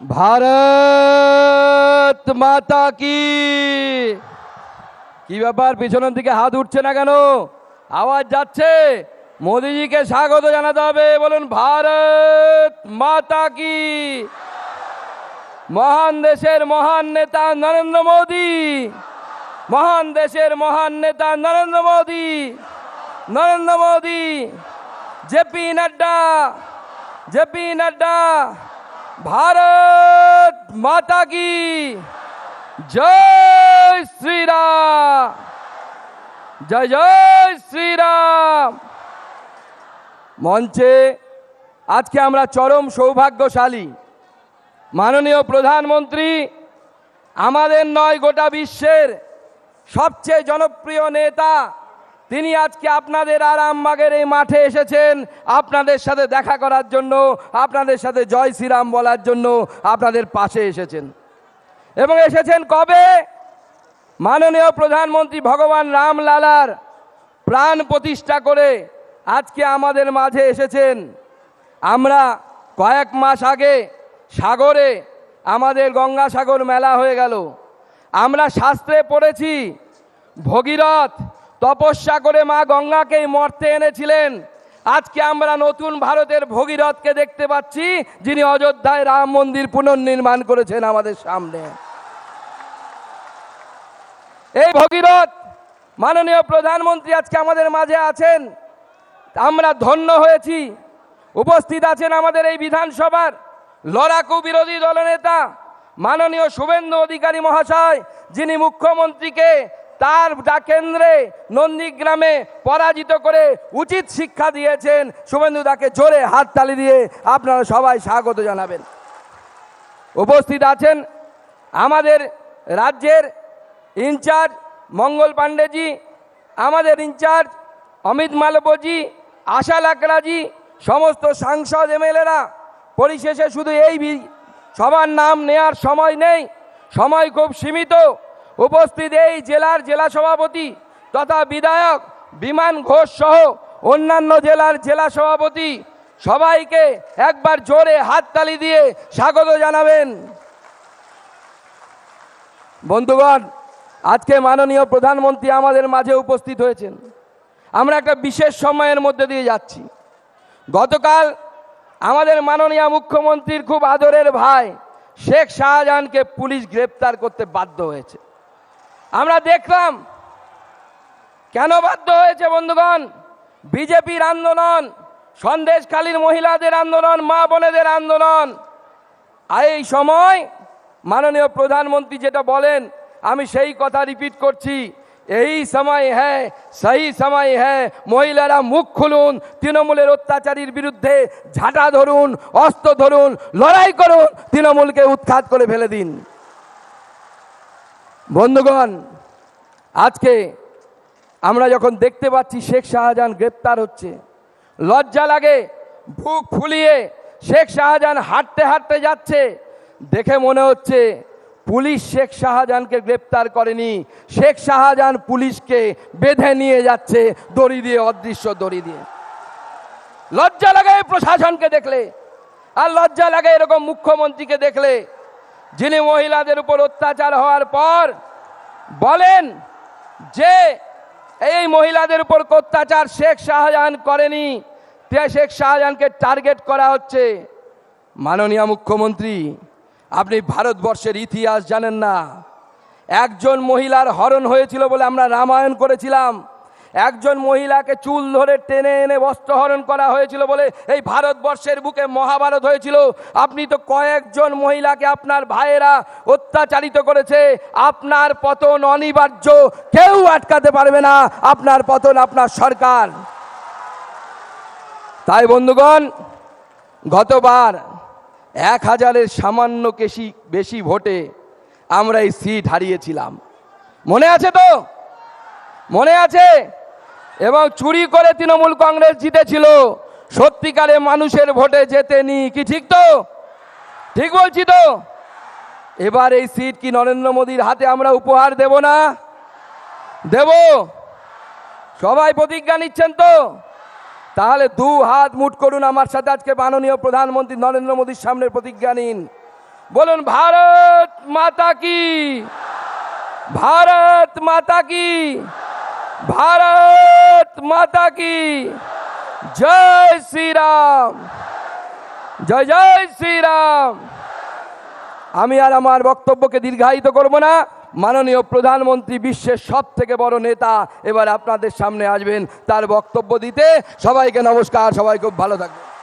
ভারত মাতা কি? কি ব্যাপার? পিছনের দিকে হাত উঠছে না কেন? আওয়াজ যাচ্ছে। মোদিজিকে স্বাগত জানাতে হবে। বলুন, ভারত মাতা কি? মহান দেশের মহান নেতা নরেন্দ্র মোদী। মহান দেশের মহান নেতা Narendra Modi. Narendra Modi JP Nadda JP Nadda. Bharat মাতা কি? জয় শ্রীরাম। জয় জয় শ্রীরাম। মঞ্চে আজকে আমরা চরম সৌভাগ্যশালী। মাননীয় প্রধানমন্ত্রী, আমাদের নয় গোটা বিশ্বের সবচেয়ে জনপ্রিয় নেতা তিনি আজকে আপনাদের আরামবাগের এই মাঠে এসেছেন। আপনাদের সাথে দেখা করার জন্য, আপনাদের সাথে জয় শ্রীরাম বলার জন্য আপনাদের পাশে এসেছেন। এবং এসেছেন কবে? মাননীয় প্রধানমন্ত্রী ভগবান রামলালার প্রাণ প্রতিষ্ঠা করে আজকে আমাদের মাঝে এসেছেন। আমরা কয়েক মাস আগে সাগরে, আমাদের গঙ্গাসাগর মেলা হয়ে গেল। আমরা শাস্ত্রে পড়েছি, ভগীরথ তপস্যা করে মা গঙ্গাকেই মর্তে এনেছিলেন। আজকে আমরা নতুন ভারতের ভগীরথকে দেখতে পাচ্ছি, যিনি অযোধ্যায় রাম মন্দির পুনর্নির্মাণ করেছেন আমাদের সামনে। এই ভগীরথ, মাননীয় প্রধানমন্ত্রী আজকে আমাদের মাঝে আছেন। আমরা ধন্য হয়েছি। উপস্থিত আছেন আমাদের এই বিধানসভার লড়াকু বিরোধী দলনেতা, মাননীয় শুভেন্দু অধিকারী মহাশয়, যিনি মুখ্যমন্ত্রীকে তার কেন্দ্রে নন্দীগ্রামে পরাজিত করে উচিত শিক্ষা দিয়েছেন শুভেন্দু দাকে জোরে হাততালি দিয়ে আপনারা সবাই স্বাগত জানাবেন। উপস্থিত আছেন আমাদের রাজ্যের ইনচার্জ মঙ্গল পাণ্ডেজি, আমাদের ইনচার্জ অমিত মালব্যজি, আশা লাকড়াজি, সমস্ত সাংসদ এমএলএরা। পরিশেষে শুধু এই সবার নাম নেয়ার সময় নেই, সময় খুব সীমিত। উপস্থিত এই জেলার জেলা সভাপতি তথা বিধায়ক বিমান ঘোষ সহ অন্যান্য জেলার জেলা সভাপতি সবাইকে একবার জোরে হাততালি দিয়ে স্বাগত জানাবেন। বন্ধুগণ, আজকে মাননীয় প্রধানমন্ত্রী আমাদের মাঝে উপস্থিত হয়েছেন। আমরা একটা বিশেষ সময়ের মধ্যে দিয়ে যাচ্ছি। গতকাল আমাদের মাননীয় মুখ্যমন্ত্রীর খুব আদরের ভাই শেখ শাহজাহানকে পুলিশ গ্রেপ্তার করতে বাধ্য হয়েছে। আমরা দেখলাম কেন বাধ্য হয়েছে বন্ধুগণ? বিজেপির আন্দোলন, সন্দেশখালীর মহিলাদের আন্দোলন, মা বোনেদের আন্দোলন। আর এই সময় মাননীয় প্রধানমন্ত্রী যেটা বলেন, আমি সেই কথা রিপিট করছি, এই সময় হ্যাঁ সেই সময় হ্যাঁ মহিলারা মুখ খুলুন, তৃণমূলের অত্যাচারীর বিরুদ্ধে ঝাঁটা ধরুন, অস্ত্র ধরুন, লড়াই করুন, তৃণমূলকে উৎখাত করে ফেলে দিন। বন্ধুগণ, আজকে আমরা যখন দেখতে পাচ্ছি শেখ শাহজাহান গ্রেপ্তার হচ্ছে, লজ্জা লাগে, বুক ফুলিয়ে শেখ শাহজাহান হাঁটতে হাঁটতে যাচ্ছে। দেখে মনে হচ্ছে পুলিশ শেখ শাহজাহানকে গ্রেপ্তার করেনি। শেখ শাহজাহান পুলিশকে বেঁধে নিয়ে যাচ্ছে দড়ি দিয়ে, অদৃশ্য দড়ি দিয়ে। লজ্জা লাগে প্রশাসনকে দেখলে, আর লজ্জা লাগে এরকম মুখ্যমন্ত্রীকে দেখলে। যিনি মহিলাদের উপর অত্যাচার হওয়ার পর বলেন যে এই মহিলাদের উপর অত্যাচার শেখ শাহজাহান করেনি শেখ শাহজাহানকে টার্গেট করা হচ্ছে। মাননীয় মুখ্যমন্ত্রী, আপনি ভারতবর্ষের ইতিহাস জানেন না। একজন মহিলার হরণ হয়েছিল বলে আমরা রামায়ণ করেছিলাম। একজন মহিলাকে চুল ধরে টেনে এনে বস্ত্রহরণ করা হয়েছিল বলে এই ভারতবর্ষের বুকে মহাভারত হয়েছিল। আপনি তো কয়েকজন মহিলাকে আপনার ভাইয়েরা অত্যাচারিত করেছে। আপনার পতন অনিবার্য। কেউ আটকাতে পারবে না। আপনার পতন আপনার সরকার। তাই বন্ধুগণ, গতবার এক হাজারের সামান্য কেশি বেশি ভোটে আমরা এই সিট হারিয়েছিলাম। মনে আছে তো? মনে আছে? এবং চুরি করে তৃণমূল কংগ্রেস জিতেছিল। সত্যিকারে মানুষের ভোটে জেতেনি। কি ঠিক তো? ঠিক বলছি তো? এবার এই সিট কি নরেন্দ্র মোদীর হাতে আমরা উপহার দেব না? দেব? সবাই প্রতিজ্ঞা নিচ্ছেন তো? তাহলে দু হাত মুঠ করুন আমার সাথে আজকে মাননীয় প্রধানমন্ত্রী নরেন্দ্র মোদীর সামনে প্রতিজ্ঞা নিন। বলুন, ভারত মাতা কি? ভারত মাতা কি? ভারত মাতা কি? জয় শ্রীরাম। জয় জয় শ্রীরাম। আমি আর আমার বক্তব্যকে দীর্ঘায়িত করব না। মাননীয় প্রধানমন্ত্রী বিশ্বের সব থেকে বড় নেতা এবার আপনাদের সামনে আসবেন তার বক্তব্য দিতে। সবাইকে নমস্কার, সবাই খুব ভালো থাকবেন।